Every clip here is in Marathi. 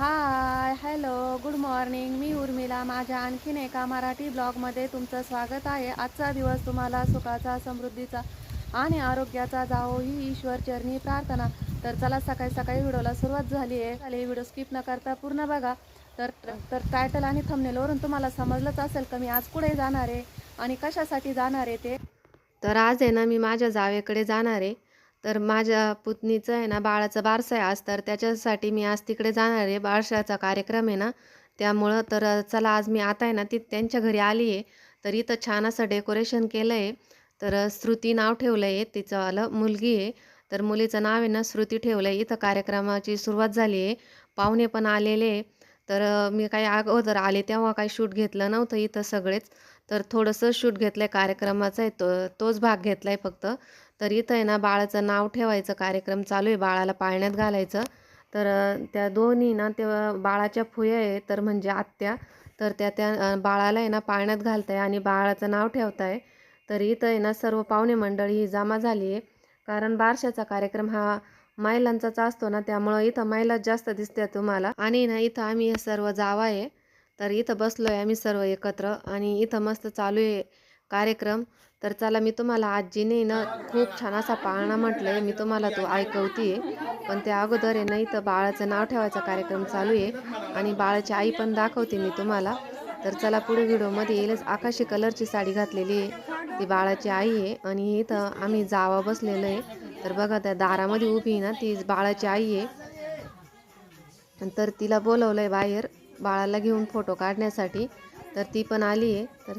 हाय हॅलो गुड मॉर्निंग मी उर्मिला. माझ्या आणखीन एका मराठी ब्लॉगमध्ये तुमचं स्वागत आहे. आजचा दिवस तुम्हाला सुखाचा समृद्धीचा आणि आरोग्याचा जावो ही ईश्वर चरणी प्रार्थना. तर चला सकाळी सकाळी व्हिडिओला सुरुवात झाली आहे. झाली व्हिडिओ स्किप न करता पूर्ण बघा. तर तर टायटल आणि थंबनेलवरून तुम्हाला समजलंच असेल का मी आज कुठे जाणार आहे आणि कशासाठी जाणार आहे ते. तर आज आहे ना मी माझ्या जावेकडे जाणार आहे. तर माझ्या पुतणीचं आहे ना बाळाचं बारसं आहे आज तर त्याच्यासाठी मी आज तिकडे जाणार आहे. बारशाचा कार्यक्रम आहे ना त्यामुळं तर चला आज मी आता आहे ना ती त्यांच्या घरी आली आहे. तर इथं छान असं डेकोरेशन केलं आहे. तर श्रुती नाव ठेवलं आहे तिचं मुलगी आहे. तर मुलीचं नाव आहे ना श्रुती ठेवलं आहे इथं कार्यक्रमाची सुरुवात झाली आहे. पाहुणे पण आलेले तर मी काही अगोदर आले तेव्हा काही शूट घेतलं नव्हतं इथं सगळेच. तर थोडंसं शूट घेतलं आहे कार्यक्रमाचं आहे तो तोच भाग घेतला आहे फक्त. तर इथं आहे ना बाळाचं नाव ठेवायचं कार्यक्रम चालू आहे बाळाला पाळण्यात घालायचं. तर त्या दोन्ही ना ते बाळाच्या फुया आहे तर म्हणजे आत्या. तर त्या त्या बाळाला आहे ना पाळण्यात घालत आहे आणि बाळाचं नाव ठेवत आहे तर इथं आहे ना सर्व पाहुणे मंडळी ही जमा झाली आहे. कारण बारशाचा कार्यक्रम हा महिलांचाच असतो ना त्यामुळं इथं महिलाच जास्त दिसते तुम्हाला. आणि ना इथं आम्ही सर्व जावा आहे. तर इथं बसलो आहे आम्ही सर्व एकत्र आणि इथं मस्त चालू आहे कार्यक्रम. तर चला मी तुम्हाला आजीने ना खूप छान असा पाळणा म्हटलं आहे मी तुम्हाला तो ऐकवते पण त्या अगोदर आहे ना इथं बाळाचं नाव ठेवायचा कार्यक्रम चालू आहे. आणि बाळाची आई पण दाखवते मी तुम्हाला. तर चला पुढे व्हिडिओमध्ये येईलच. आकाशी कलरची साडी घातलेली आहे. ती बाळाची आई आहे. आणि इथं आम्ही जावा बसलेलं आहे. तर बघा त्या दारामध्ये उभी आहे ना ती बाळाची आई आहे. तर तिला बोलवलं आहे बाहेर बाळाला घेऊन फोटो काढण्यासाठी. तर ती पण आली आहे. तर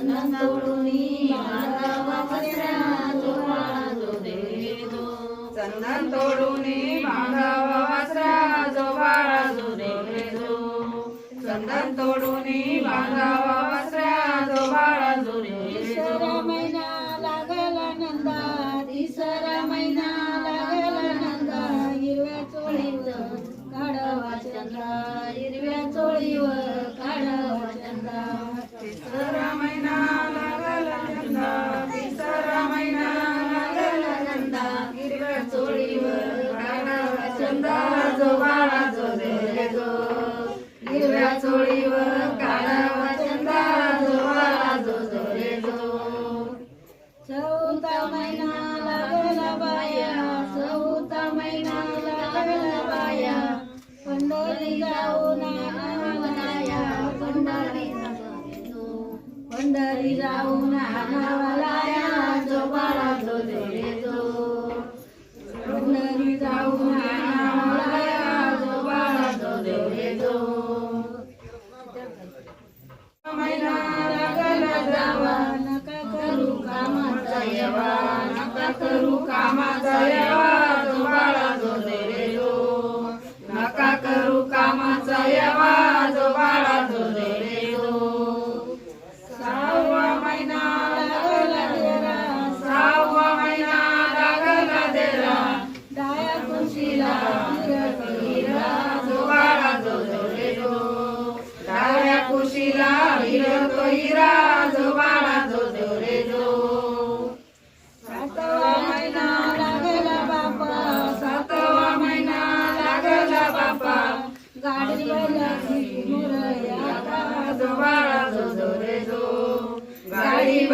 चंदन तोडून बांधवा वासऱ्या जो बाळा जो चंदन तोडून बांधावा वासरा जो बाळा जो रे जो चंदन तोडून बांधावा वासरा जो जो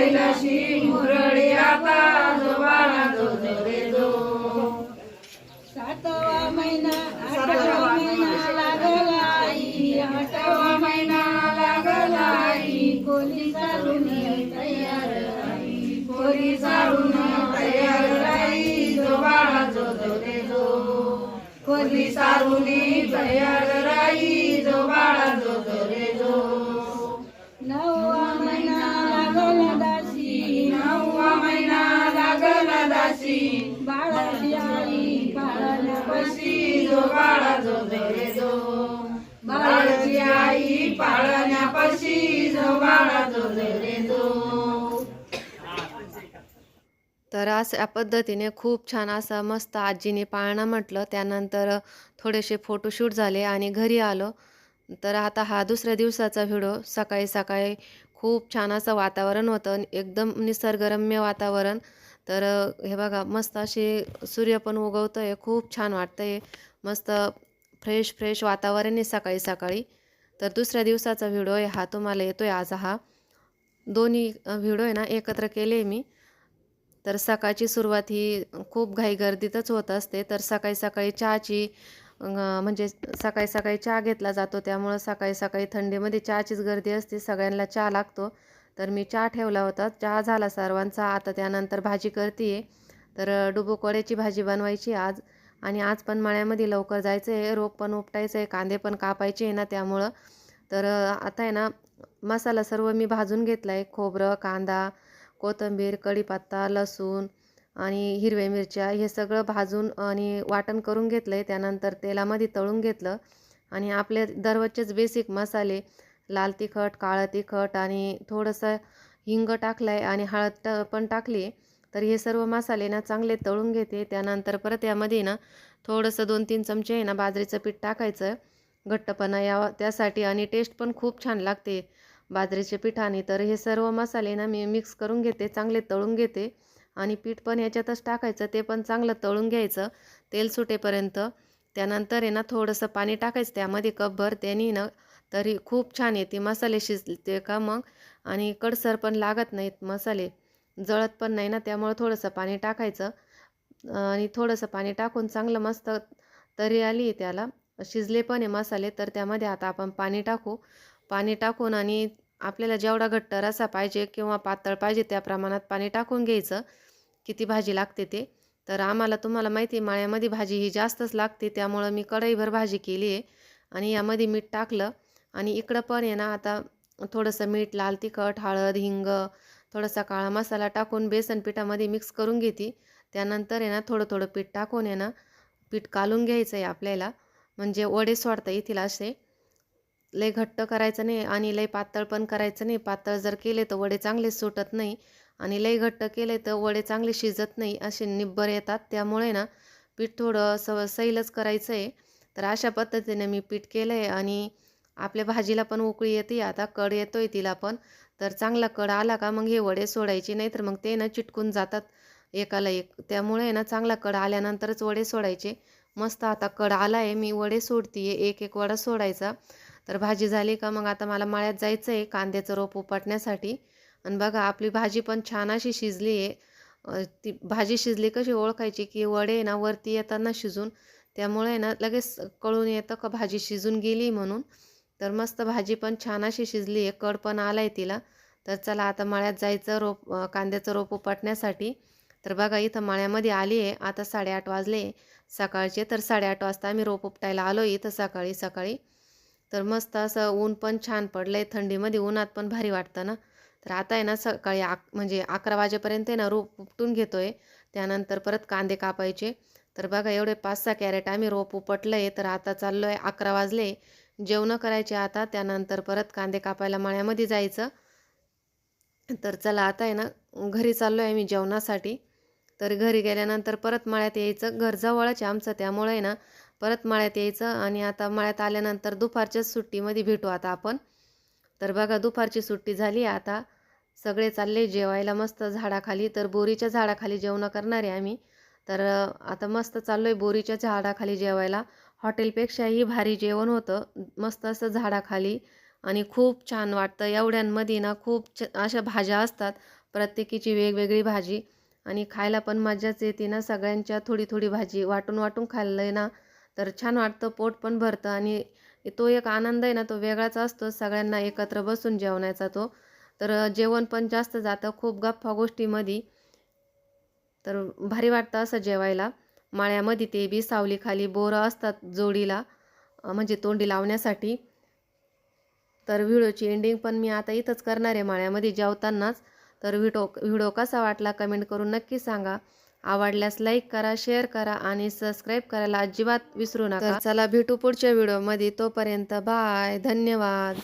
कैलाशी मुरळी आता जो बाळा जो. जो रे जो सातवा महिना आठवा महिना लागलाई आठवा महिना लागलाई कोली चालून तयार कोली चालून तयार राई जोबाळा जो जो. रे जो पोरी सारुनी तयार राई जोबाळा जो पाळण्यापाशी जो बाळा तर अशा पद्धतीने खूप छान असं मस्त आजीने पाळणं म्हटलं. त्यानंतर थोडेसे फोटोशूट झाले आणि घरी आलो. तर आता हा दुसऱ्या दिवसाचा व्हिडिओ सकाळी सकाळी खूप छान असं वातावरण होतं. एकदम निसर्गरम्य वातावरण. तर हे बघा मस्त असे सूर्य पण उगवतं आहे खूप छान वाटतं आहे मस्त फ्रेश फ्रेश वातावरण आहे सकाळी सकाळी. तर दुसऱ्या दिवसाचा व्हिडिओ आहे हा तुम्हाला येतो आहे आज हा. दोन्ही व्हिडिओ आहे ना एकत्र केले मी. तर सकाळची सुरुवात ही खूप घाई गर्दीतच होत असते. तर सकाळी सकाळी चहाची म्हणजे सकाळी सकाळी चहा घेतला जातो. त्यामुळं सकाळी सकाळी थंडीमध्ये चहाचीच गर्दी असते सगळ्यांना चहा लागतो. तर मी चहा ठेवला होता. चहा झाला सर्वांचा. आता त्यानंतर भाजी करते आहे तर डुबोकोड्याची भाजी बनवायची आज. आणि आज पण मळ्यामध्ये लवकर जायचं आहे रोप पण उपटायचं आहे कांदे पण कापायचे आहे ना त्यामुळं. तर आता आहे ना मसाला सर्व मी भाजून घेतला आहे खोबरं कांदा कोथिंबीर कढीपत्ता लसूण आणि हिरव्या मिरच्या हे सगळं भाजून आणि वाटण करून घेतलं आहे त्यानंतर तेलामध्ये तळून घेतलं आणि आपले दररोजचेच बेसिक मसाले लाल तिखट काळं तिखट आणि थोडंसं हिंग टाकलं आहे आणि हळद पण टाकली आहे तर हे सर्व मसाले ना चांगले तळून घेते. त्यानंतर परत यामध्ये ना थोडंसं दोन तीन चमचे आहे ना बाजरीचं पीठ टाकायचं. घट्टपणा यावा त्यासाठी आणि टेस्ट पण खूप छान लागते बाजरीच्या पिठाने तर हे सर्व मसाले ना मी मिक्स करून घेते चांगले तळून घेते आणि पीठ पण याच्यातच टाकायचं ते पण चांगलं तळून घ्यायचं तेल सुटेपर्यंत. त्यानंतर आहे ना थोडंसं पाणी टाकायचं त्यामध्ये कपभर त्याने ना तरी खूप छान येते मसाले शिजते का मग? आणि कडसर पण लागत नाहीत मसाले. जळत पण नाही ना त्यामुळं थोडंसं पाणी टाकायचं. आणि थोडंसं पाणी टाकून चांगलं मस्त तरी आली त्याला. शिजले पण आहे मसाले तर त्यामध्ये आता आपण पाणी टाकू. पाणी टाकून आणि आपल्याला जेवढा घट्ट रसा पाहिजे किंवा पातळ पाहिजे त्या प्रमाणात पाणी टाकून घ्यायचं. किती भाजी लागते ते. तर आम्हाला तुम्हाला माहिती आहे माळ्यामध्ये भाजी ही जास्तच लागते त्यामुळं मी कढईभर भाजी केली आहे. आणि यामध्ये मीठ टाकलं. आणि इकडं पण आहे ना आता थोडंसं मीठ लाल तिखट हळद हिंग थोडासा काळा मसाला टाकून बेसन पिठामध्ये मिक्स करून घेते. त्यानंतर आहे ना थोडं थोडं पीठ टाकून आहे ना पीठ कालून घ्यायचं आहे आपल्याला. म्हणजे वडे सोडता येतील असे. लय घट्ट करायचं नाही आणि लय पातळ पण करायचं नाही. पातळ जर केले तर वडे चांगले सुटत नाही. आणि लय घट्ट केले तर वडे चांगले शिजत नाही असे निब्बर येतात. त्यामुळे ना पीठ थोडं स सैलच करायचं आहे. तर अशा पद्धतीने मी पीठ केलं आहे आणि आपल्या भाजीला पण उकळी येते. आता कड येतोय तिला पण. तर चांगला कड आला का मग हे वडे सोडायचे नाही तर मग ते ना चिटकून जातात एकाला एक. त्यामुळे ना चांगला कड आल्यानंतरच वडे सोडायचे. मस्त आता कड आला आहे मी वडे सोडते एक एक वडा सोडायचा. तर भाजी झाली का मग आता मला माळ्यात जायचं आहे कांद्याचं रोप उपटण्यासाठी. आणि बघा आपली भाजी पण छान अशी शिजली आहे ती भाजी शिजली कशी ओळखायची की वडे ना वरती येताना शिजून. त्यामुळे ना लगेच कळून येतं का भाजी शिजून गेली म्हणून. तर मस्त भाजी पण छान अशी शिजली आहे. कड पण आला आहे तिला. तर चला आता माळ्यात जायचं रोप कांद्याचं रोप उपटण्यासाठी. तर बघा इथं माळ्यामध्ये आली आहे. आता साडेआठ वाजले सकाळचे तर साडेआठ वाजता आम्ही रोप उपटायला आलो इथं सकाळी सकाळी. तर मस्त असं ऊन पण छान पडलं आहे थंडीमध्ये उन्हात पण भारी वाटतं ना. तर आता आहे ना सकाळी आक म्हणजे अकरा वाजेपर्यंत आहे ना रोप उपटून घेतो आहे त्यानंतर परत कांदे कापायचे. तर बघा एवढे पाच सहा कॅरेट आम्ही रोप उपटलं आहे तर आता चाललो आहे अकरा वाजले. जेवणं करायचे आता त्यानंतर परत कांदे कापायला माळ्यामध्ये जायचं. तर चला आता आहे ना घरी चाललो आहे आम्ही जेवणासाठी. तर घरी गेल्यानंतर परत माळ्यात यायचं. घर जवळच आहे आमचं त्यामुळे आहे ना परत माळ्यात यायचं आणि आता माळ्यात आल्यानंतर दुपारच्याच सुट्टीमध्ये भेटू आता आपण. तर बघा दुपारची सुट्टी झाली आता. सगळे चालले जेवायला मस्त झाडाखाली. तर बोरीच्या झाडाखाली जेवणं करणार आहे आम्ही. तर आता मस्त चाललो आहे बोरीच्या झाडाखाली जेवायला. हॉटेलपेक्षाही भारी जेवण होतं. मस्त असं झाडाखाली आणि खूप छान वाटतं. एवढ्यांमध्ये ना खूप छ अशा भाज्या असतात प्रत्येकीची वेगवेगळी भाजी. आणि खायला पण मजाच येते ना सगळ्यांच्या थोडी थोडी भाजी वाटून वाटून खाल्लं ना तर छान वाटतं पोट पण भरतं. आणि तो एक आनंद आहे ना तो वेगळाच असतो सगळ्यांना एकत्र बसून जेवण्याचा तो. तर जेवण पण जास्त जातं खूप गप्पा गोष्टीमध्ये. तर भारी वाटतं असं जेवायला. माळ्यामध्ये ते बी सावलीखाली बोरं असतात जोडीला म्हणजे तोंडी लावण्यासाठी. तर व्हिडिओची एंडिंग पण मी आता इथंच करणार आहे माळ्यामध्ये जेवतानाच. तर व्हिडिओ व्हिडिओ कसा वाटला कमेंट करून नक्की सांगा. आवडल्यास लाईक करा शेअर करा आणि सबस्क्राईब करायला अजिबात विसरू नका. चला भेटू पुढच्या व्हिडिओमध्ये. तोपर्यंत बाय धन्यवाद.